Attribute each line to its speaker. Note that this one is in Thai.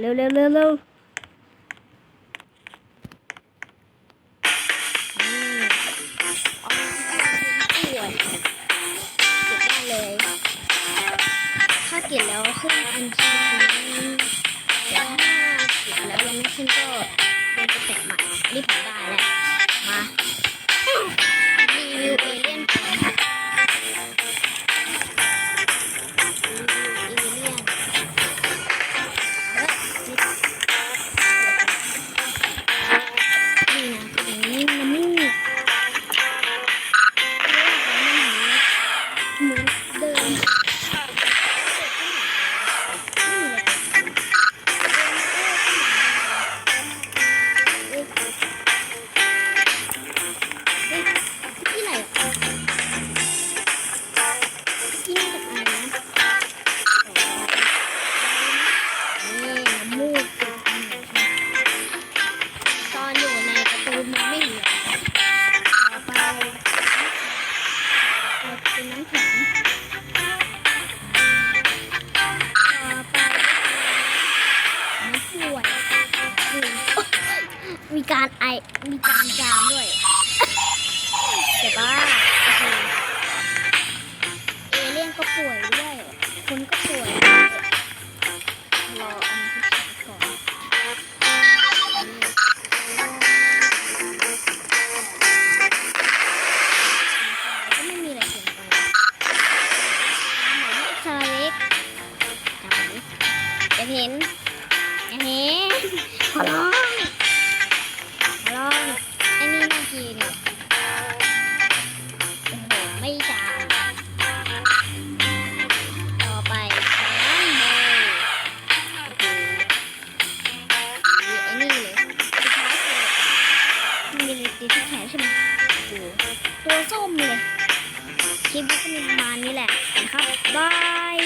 Speaker 1: เร็วเร็วเร็วเอาป่วยเก็บได้เลยถ้าเก็บแล้วขึ้นอันทีนี้แต่ถ้าเก็บแล้วยังไม่ขึ้นก็เดินไปแตะใหม่อันนี้ผมได้ มีการไอ มีการจามด้วยแต่ว่าเอเลี่ยนก็ป่วยด้วย คนก็ป่วยรออันที่สามก่อนก็ไม่มีอะไรเปลี่ยนไปหมายเลขซาเล็กเห็นเห็น มีเลยตีที่แขนใช่ไหมโอ้ตัวส้มเลย คลิปนี้ก็มีประมาณนี้แหละนะครับบาย